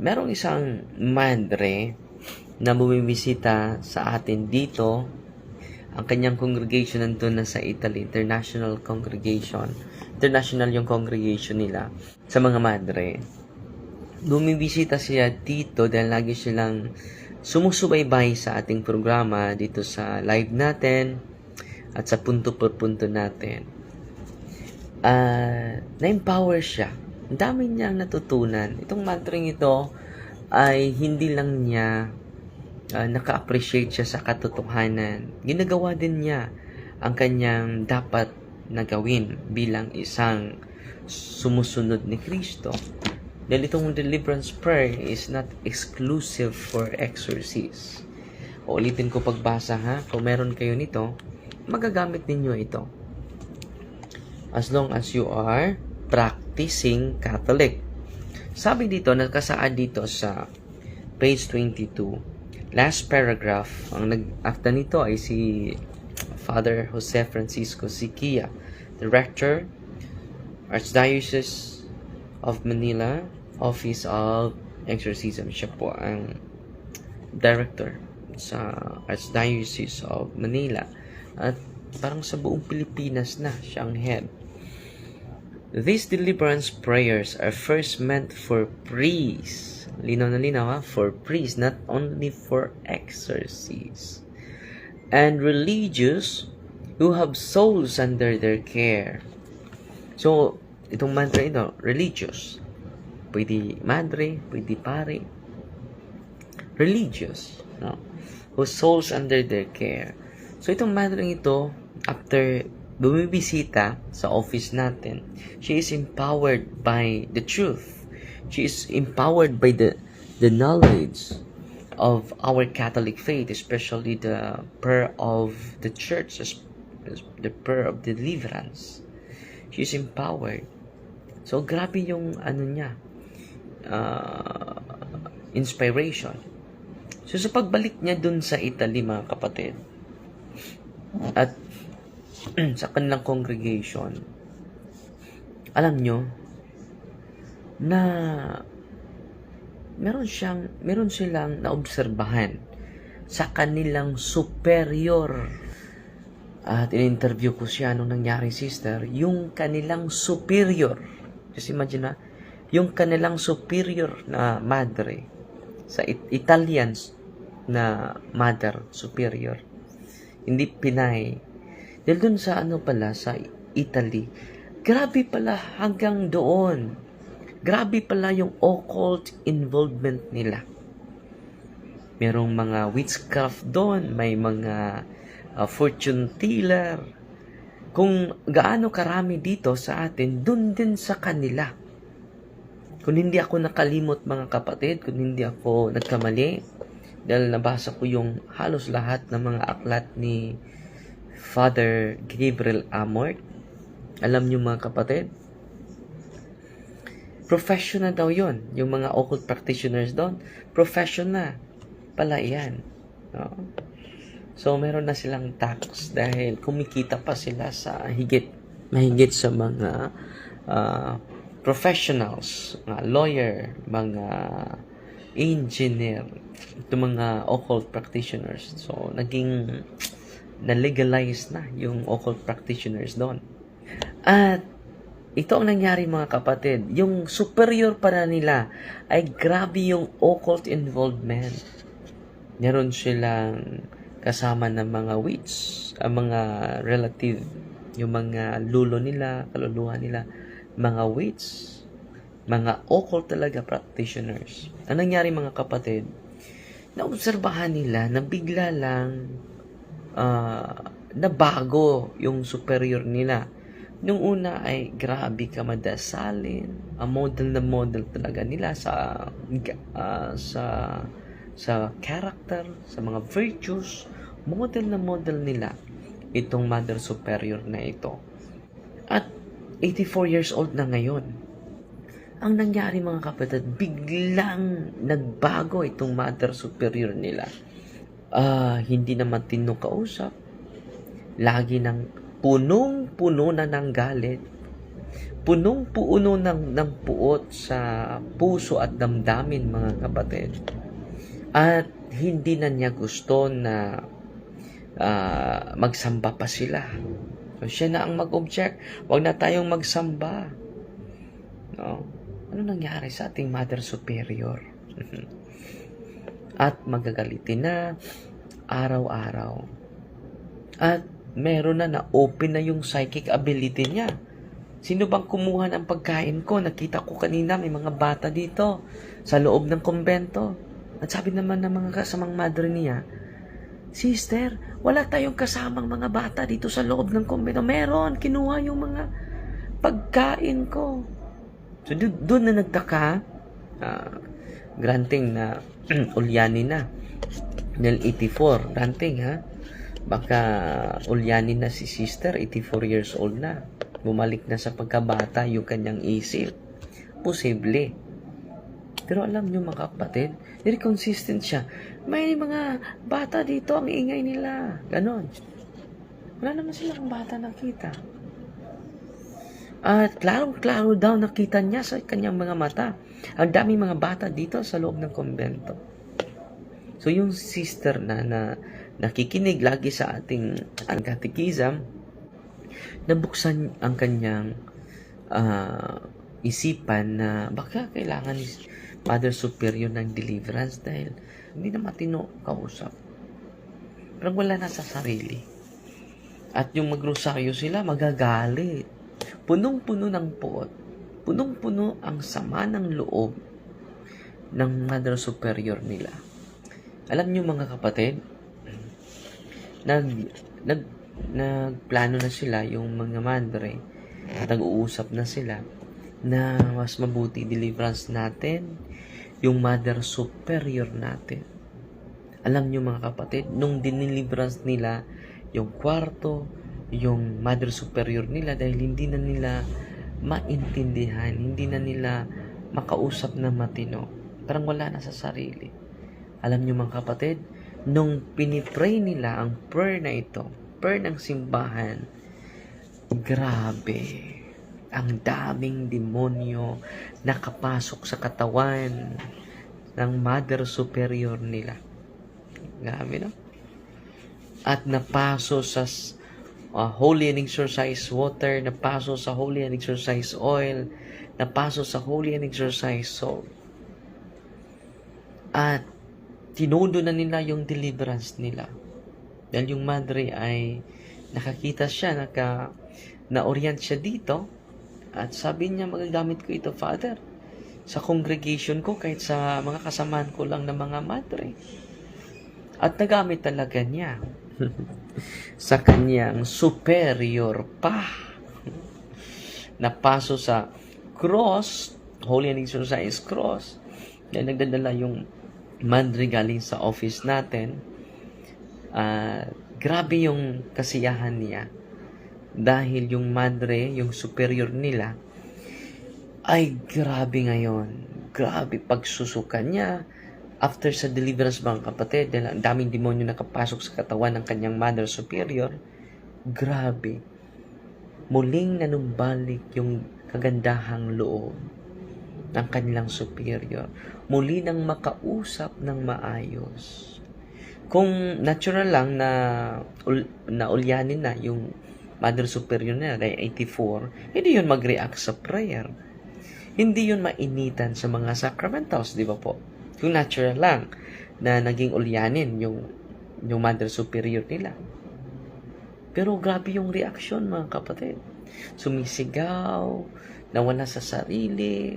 merong isang madre na bumibisita sa atin dito. Ang kanyang congregation nandun na sa Italy, International Congregation. International yung congregation nila sa mga madre. Bumibisita siya dito dahil lagi silang sumusubaybay sa ating programa dito sa live natin at sa punto per punto natin. Ah, na-empower siya. Dami niyang natutunan. Itong mantring ito ay hindi lang niya ah, naka-appreciate siya sa katotohanan. Ginagawa din niya ang kanyang dapat na gawin bilang isang sumusunod ni Kristo. Dahil itong deliverance prayer is not exclusive for exorcists. Ulitin ko pagbasa ha. Kung meron kayo nito, magagamit ninyo ito. As long as you are practicing Catholic. Sabi dito, nakasaad dito sa page 22, last paragraph, ang nag-acta nito ay si Father Jose Francisco Siquia, the Rector, Archdiocese of Manila, Office of Exorcism. Siya po ang Director sa Archdiocese of Manila. At parang sa buong Pilipinas na siyang head. These deliverance prayers are first meant for priests. Linaw na linaw ha, for priests, not only for exorcists. And religious who have souls under their care. So, itong mantra ito, religious. Pwede madre, pwede pare. Religious, no? Whose souls under their care. So, itong mantra ito, after bumibisita sa office natin, she is empowered by the truth. She is empowered by the the knowledge of our Catholic faith, especially the prayer of the church, the prayer of deliverance. She is empowered. So, grabe yung ano niya, uh, inspiration. So, sa pagbalik niya dun sa Italy, mga kapatid, at sa kanilang congregation, alam nyo, na meron siyang, meron silang naobserbahan sa kanilang superior. At in-interview ko siya nung nangyari, sister, yung kanilang superior. Just imagine na, yung kanilang superior na madre sa It- Italians na mother superior. Hindi Pinay, dahil dun sa ano pala, sa Italy, grabe pala hanggang doon. Grabe pala yung occult involvement nila. Merong mga witchcraft doon, may mga uh, fortune teller. Kung gaano karami dito sa atin, dun din sa kanila. Kung hindi ako nakalimot mga kapatid, kung hindi ako nagkamali, dahil nabasa ko yung halos lahat ng mga aklat ni Father Gabriel Amort. Alam niyo mga kapatid, professional daw yon Yung mga occult practitioners doon, professional pala yan. No? So, meron na silang tax dahil kumikita pa sila sa higit, mahigit sa mga ah, professionals, mga lawyer, mga engineer, ito mga occult practitioners. So, naging na-legalize na yung occult practitioners doon. At ito ang nangyari mga kapatid. Yung superior para nila ay grabe yung occult involvement. Meron silang kasama ng mga witch, ang mga relative, yung mga lulo nila, kaluluwa nila, mga witch, mga occult talaga practitioners. Ang nangyari mga kapatid, naobserbahan nila na bigla lang ah, nabago yung superior nila. Nung una ay grabe ka madasalin. Ang model na model talaga nila sa ah, sa sa character, sa mga virtues, model na model nila itong mother superior na ito. At 84 years old na ngayon. Ang nangyari mga kapatid, biglang nagbago itong mother superior nila. Ah, hindi na matino kausap. Lagi nang punong-puno na ng galit. punong-puuno ng, ng puot sa puso at damdamin mga kapatid. At hindi na niya gusto na ah, magsamba pa sila. So, siya na ang mag-object. Huwag na tayong magsamba. No? Ano nangyari sa ating Mother Superior? At magagalitin na araw-araw. At meron na na-open na yung psychic ability niya. Sino bang kumuha ng pagkain ko? Nakita ko kanina may mga bata dito sa loob ng kumbento. At sabi naman ng mga kasamang madre niya, Sister, wala tayong kasamang mga bata dito sa loob ng kumbento. Meron, kinuha yung mga pagkain ko. So, do- doon na nagtaka, ah, granting na ulyani na. Del 84, granting ha. Baka ulyani na si sister, 84 years old na. Bumalik na sa pagkabata yung kanyang isip. Posible. Pero alam nyo mga kapatid, very consistent siya. May mga bata dito, ang ingay nila. Ganon. Wala naman silang bata nakita. At klarong-klaro daw nakita niya sa kanyang mga mata. Ang daming mga bata dito sa loob ng kumbento. So yung sister na, na nakikinig lagi sa ating ang catechism, nabuksan ang kanyang ah, isipan na baka kailangan ni Mother Superior ng deliverance dahil hindi na matino kausap. Parang wala na sa sarili. At yung magrosaryo sila, magagalit. Punong-puno ng puot. Punong-puno ang sama ng loob ng Mother Superior nila. Alam niyo mga kapatid, nag, nag, nagplano na sila yung mga madre nag-uusap na sila na mas mabuti deliverance natin yung mother superior natin. Alam niyo mga kapatid, nung dineliverance nila yung kwarto, yung mother superior nila dahil hindi na nila maintindihan, hindi na nila makausap na matino. Parang wala na sa sarili. Alam niyo mga kapatid, nung pinipray nila ang prayer na ito, prayer ng simbahan, grabe, ang daming demonyo nakapasok sa katawan ng mother superior nila. Grabe, no? At napaso sa uh, holy and exercise water, napaso sa holy and exercise oil, napaso sa holy and exercise salt. At tinodo na nila yung deliverance nila. Dahil yung madre ay nakakita siya, naka, na-orient siya dito. At sabi niya, magagamit ko ito, Father. Sa congregation ko, kahit sa mga kasamaan ko lang ng mga madre. At nagamit talaga niya sa kanyang superior pa. Napaso sa cross, Holy and Exercise Cross, na nagdadala yung madre galing sa office natin. Ah, grabe yung kasiyahan niya. Dahil yung madre, yung superior nila, ay grabe ngayon. Grabe pagsusukan niya. After sa deliverance mga kapatid, dahil ang daming demonyo nakapasok sa katawan ng kanyang mother superior, grabe. Muling nanumbalik yung kagandahang loob ng kanilang superior. Muli nang makausap ng maayos. Kung natural lang na ul, na yung mother superior na dahil 84, hindi yun mag-react sa prayer. Hindi yun mainitan sa mga sacramentals, di ba po? Kung natural lang na naging ulyanin yung yung mother superior nila. Pero grabe yung reaksyon mga kapatid. Sumisigaw, nawala sa sarili,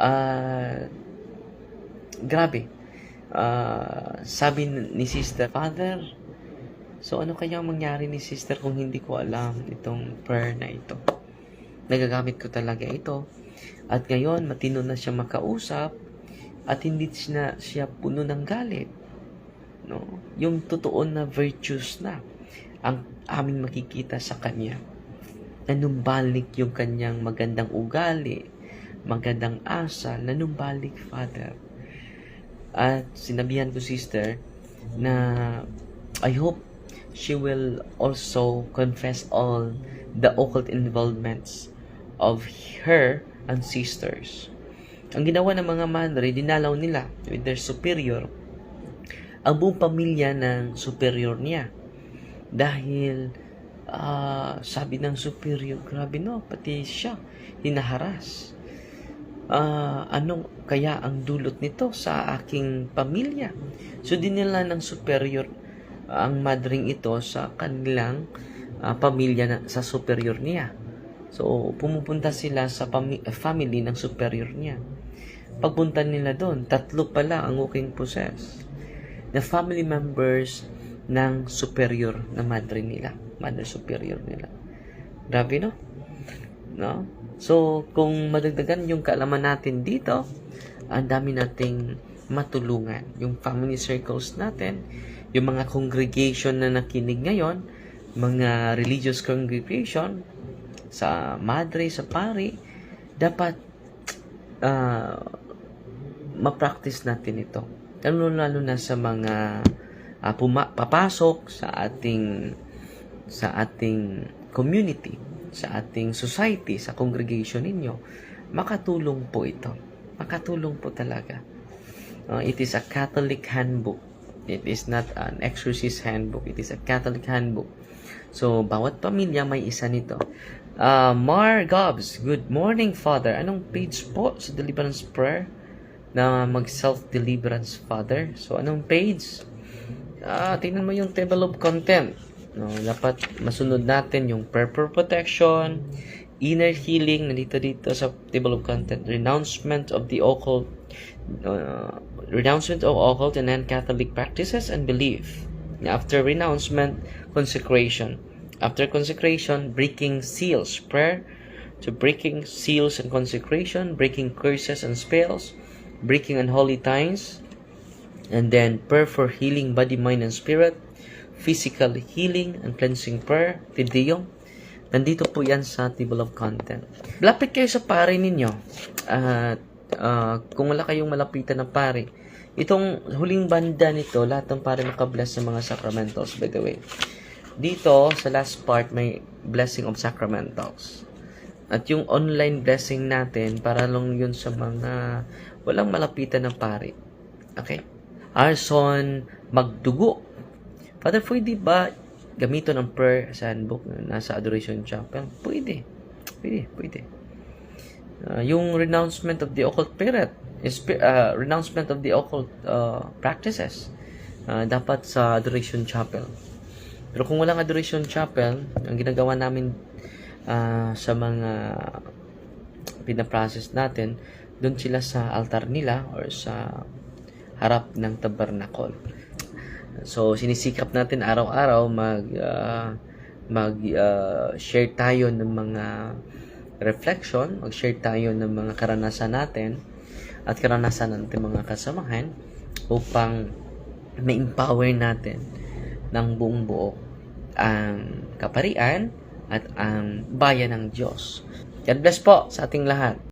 ah grabe. Ah, sabi ni Sister, Father, so ano kaya ang mangyari ni Sister kung hindi ko alam itong prayer na ito? Nagagamit ko talaga ito. At ngayon, matino na siya makausap at hindi siya, siya puno ng galit. No? Yung totoo na virtues na ang aming makikita sa kanya. Nanumbalik yung kanyang magandang ugali, magandang asal, nanumbalik, Father. At sinabihan ko, sister, na I hope she will also confess all the occult involvements of her ancestors. Ang ginawa ng mga madre, dinalaw nila with their superior ang buong pamilya ng superior niya. Dahil ah, sabi ng superior, grabe no, pati siya, hinaharas. Ah, anong kaya ang dulot nito sa aking pamilya? So dinila ng superior ang madring ito sa kanilang ah, pamilya na, sa superior niya. So pumupunta sila sa family ng superior niya. Pagpunta nila doon, tatlo pala ang walking possess. The family members ng superior na madre nila. Mother superior nila. Grabe, no? No? So, kung madagdagan yung kaalaman natin dito, ang dami nating matulungan. Yung family circles natin, yung mga congregation na nakinig ngayon, mga religious congregation, sa madre, sa pari, dapat ah, ma-practice natin ito. Lalo lalo na sa mga ah, puma- papasok sa ating sa ating community, sa ating society, sa congregation ninyo, makatulong po ito. Makatulong po talaga. Uh, it is a Catholic handbook. It is not an exorcist handbook. It is a Catholic handbook. So, bawat pamilya may isa nito. Uh, Mar Gobs, good morning, Father. Anong page po sa Deliverance Prayer na mag-self-deliverance, Father? So, anong page? Ah, tingnan mo yung table of content. No, dapat masunod natin yung for protection, inner healing, nandito dito sa table of content, renouncement of the occult, uh, renouncement of occult and non-Catholic practices and belief. After renouncement, consecration. After consecration, breaking seals, prayer to breaking seals and consecration, breaking curses and spells, breaking unholy ties, and then prayer for healing body, mind, and spirit, physical healing and cleansing prayer, Tidium. Nandito po yan sa table of content. Lapit kayo sa pare ninyo. At ah, kung wala kayong malapitan ng pare, itong huling banda nito, lahat ng pare nakabless sa mga sacramentals, by the way. Dito, sa last part, may blessing of sacramentals. At yung online blessing natin, para lang yun sa mga walang malapitan ng pare. Okay? Arson Magdugo. Father, pwede ba gamiton ang prayer sa handbook na nasa Adoration Chapel? Pwede. Pwede, pwede. Uh, yung renouncement of the occult spirit, uh, renouncement of the occult uh, practices, uh, dapat sa Adoration Chapel. Pero kung walang Adoration Chapel, ang ginagawa namin uh, sa mga pinaprocess natin, doon sila sa altar nila or sa harap ng tabernacle. So sinisikap natin araw-araw mag uh, mag uh, share tayo ng mga reflection, mag-share tayo ng mga karanasan natin at karanasan ng ating mga kasamahan upang ma-empower natin ng buong buo ang kaparian at ang bayan ng Diyos. God bless po sa ating lahat.